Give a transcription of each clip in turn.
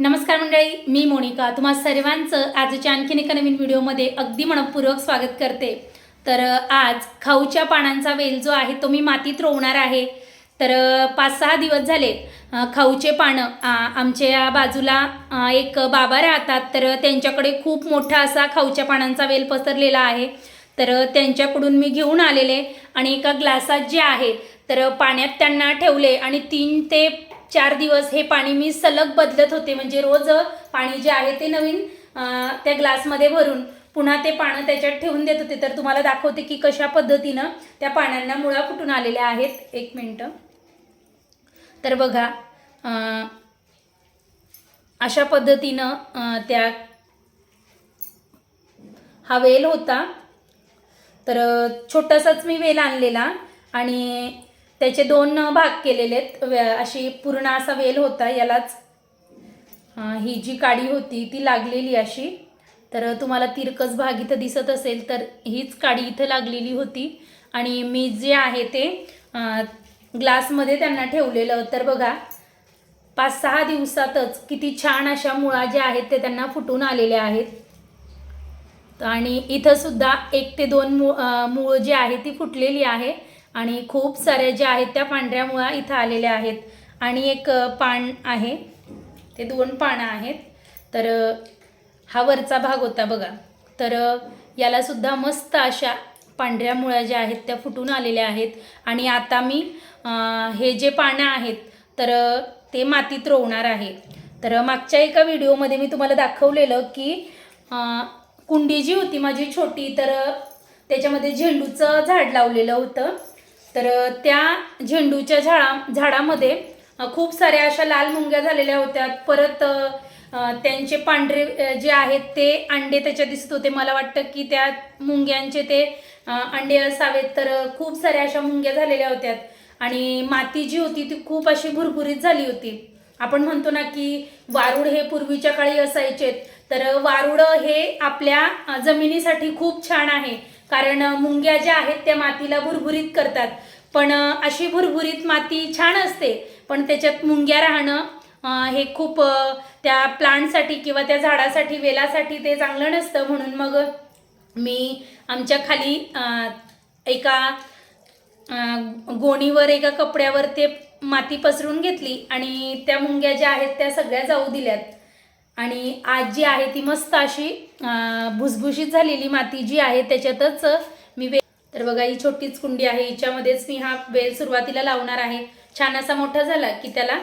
नमस्कार मंडळी मी मोनिका. तुम्हा सर्वांचं आजच्या आणखीन एका नवीन व्हिडिओमध्ये अगदी मनपूर्वक स्वागत करते. तर आज खाऊच्या पानांचा वेल जो आहे तो मी मातीत रोवणार आहे. तर पाच सहा दिवस झाले खाऊचे पानं आमच्या बाजूला एक बाबा राहतात. तर त्यांच्याकडे खूप मोठा असा खाऊच्या पानांचा वेल पसरलेला आहे. तर त्यांच्याकडून मी घेऊन आलेले आणि एका ग्लासात जे आहे तर पाण्यात त्यांना ठेवले आणि तीन ते चार दिवस हे पाणी मी सलग बदलत होते. म्हणजे रोज पाणी जे आहे ते नवीन त्या ग्लासमध्ये भरून पुन्हा ते पानं त्याच्यात ठेवून देत होते. तर तुम्हाला दाखवते की कशा पद्धतीनं त्या पाण्याला मुळा फुटून आलेल्या आहेत. एक मिनटं. तर बघा अशा पद्धतीनं त्या हा वेल होता. तर छोटासाच मी वेल आणलेला आणि त्याचे दोन भाग केलेले आहेत. अशी पूर्ण असा वेल होता यालाच ही जी काडी होती ती लागलेली अशी. तर तुम्हाला तिरकस भाग इथं दिसत असेल तर हीच काडी इथं लागलेली होती. आणि मी जे आहे ते ग्लासमध्ये त्यांना ठेवलेलं. तर बघा पाच सहा दिवसातच किती छान अशा मुळा ज्या आहेत ते त्यांना फुटून आलेल्या आहेत. आणि इथंसुद्धा एक ते दोन मु मुळं मूळ जी आहे ती फुटलेली आहे. आणि खूप साऱ्या ज्या आहेत त्या पांढऱ्या मुळा इथं आलेल्या आहेत. आणि एक पान आहे. ते दोन पानं आहेत. तर हा वरचा भाग होता बघा. तर यालासुद्धा मस्त अशा पांढऱ्या मुळ्या ज्या आहेत त्या फुटून आलेल्या आहेत. आणि आता मी हे जे पानं आहेत तर ते मातीत रोवणार आहे. तर मागच्या एका व्हिडिओमध्ये मी तुम्हाला दाखवलेलं की कुंडी जी होती माझी छोटी तर त्याच्यामध्ये झेंडूचं झाड लावलेलं होतं. तर त्या झेंडूच्या झाडा झाडामध्ये खूप साऱ्या अशा लाल मुंग्या झालेल्या होत्या. परत त्यांचे पांढरे जे आहेत ते अंडे त्याच्यात दिसत होते. मला वाटतं की त्या मुंग्यांचे ते अंडे असावेत. तर खूप साऱ्या अशा मुंग्या झालेल्या होत्या. आणि माती जी होती ती खूप अशी भुरभुरीत झाली होती. आपण म्हणतो ना की वारुड हे पूर्वीच्या काळी असायचे तर वारुड हे आपल्या जमिनीसाठी खूप छान आहे. कारण मुंग्या ज्या आहेत त्या मातीला भुरभुरीत करतात. पण अशी भुरभुरीत माती छान असते. पण त्याच्यात मुंग्या राहणं हे खूप त्या प्लांटसाठी किंवा त्या झाडासाठी वेलासाठी ते चांगलं नसतं. म्हणून मग मी आमच्या खाली एका गोणीवर एका कपड्यावर ते माती पसरून घेतली आणि त्या मुंग्या ज्या आहेत त्या सगळ्या जाऊ दिल्यात. आणि आज जी आहे ती मस्त अशी भुसभुशीत झालेली माती जी आहे त्याच्यातच तर बघा ही छोटीच कुंडी आहे. हिच्यामध्येच मी हा वेल सुरुवातीला लावणार आहे. छान असा मोठा झाला की त्याला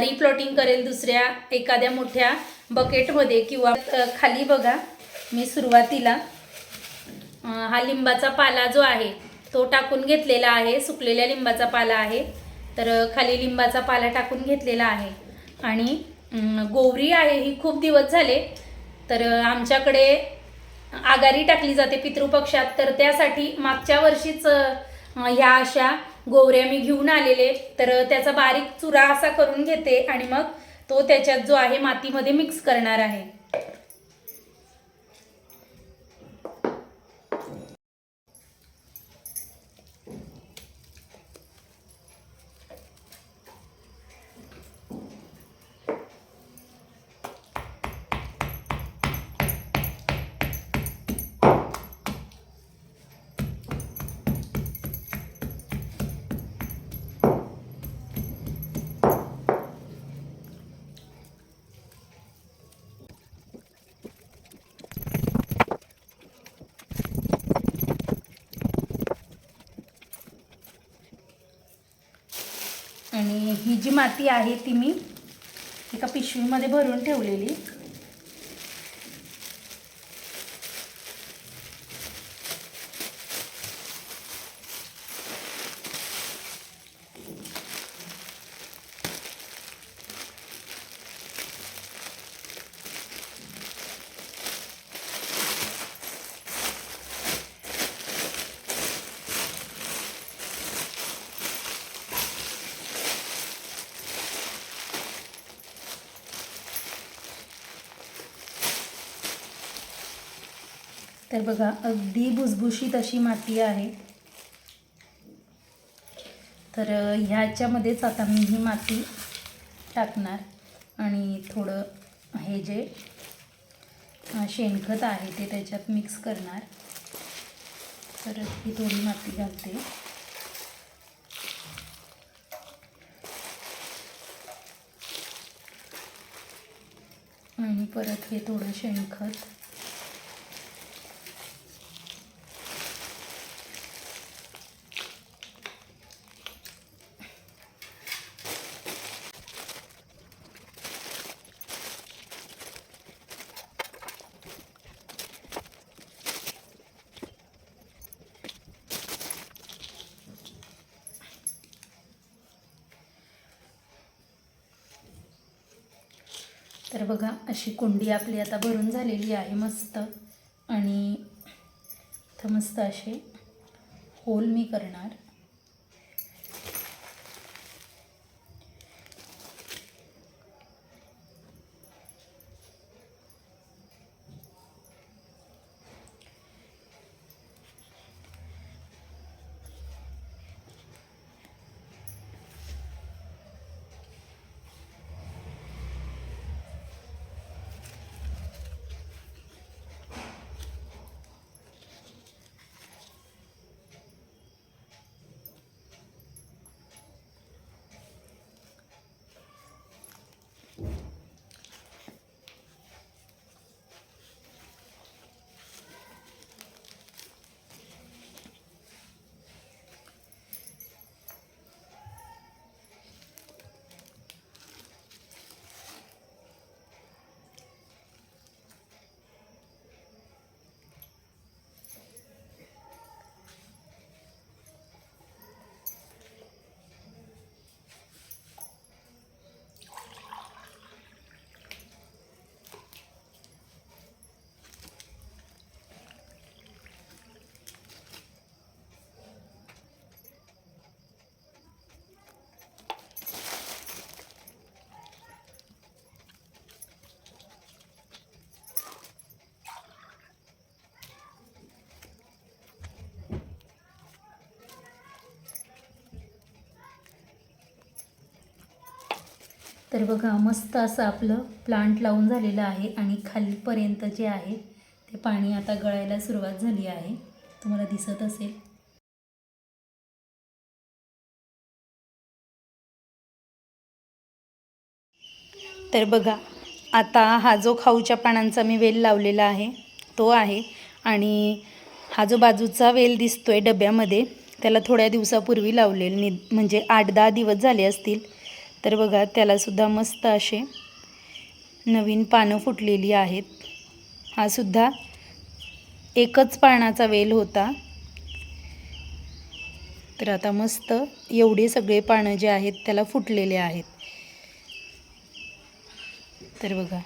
रिप्लॉटिंग करेल दुसऱ्या एखाद्या मोठ्या बकेटमध्ये किंवा खाली बघा मी सुरुवातीला हा लिंबाचा पाला जो आहे तो टाकून घेतलेला आहे. सुकलेल्या लिंबाचा पाला आहे. तर खाली लिंबाचा पाला टाकून घेतलेला आहे. आणि गोवरी आहे. ही खूप दिवस झाले. तर आमच्याकडे आगारी टाकली जाते पितृपक्षात तर त्यासाठी मागच्या वर्षीच ह्या अशा गोवऱ्या मी घेऊन आलेले. तर त्याचा बारीक चुरा असा करून घेते आणि मग तो त्याच्यात जो आहे मातीमध्ये मिक्स करणार आहे. आणि ही जी माती आहे ती मी एका पिशवीमध्ये भरून ठेवलेली. तर बघा अगदी भुसभुशीत अशी माती आहे. तर ह्याच्यामध्येच आता मी ही माती टाकणार. आणि थोडं हे जे शेणखत आहे ते त्याच्यात मिक्स करणार. परत ही थोडी माती घालते. आणि परत हे थोडं शेणखत. तर बघा अशी कुंडी आपली आता भरून झालेली आहे मस्त. आणि इथं मस्त असे होल मी करणार. तर बघा मस्त असं आपलं प्लांट लावून झालेलं आहे आणि खालीपर्यंत जे आहे ते पाणी आता गळायला सुरुवात झाली आहे. तुम्हाला दिसत असेल. तर बघा आता हा जो खाऊच्या पानांचा मी वेल लावलेला आहे तो आहे. आणि हा जो बाजूचा वेल दिसतो आहे डब्यामध्ये त्याला थोड्या दिवसापूर्वी लावलेल नि म्हणजे आठ दहा दिवस झाले असतील. तर बघा त्यालासुद्धा मस्त असे नवीन पानं फुटलेली आहेत. हा सुद्धा एकच पानाचा वेल होता. तर आता मस्त एवढे सगळे पानं जे आहेत त्याला फुटलेले आहेत. तर बघा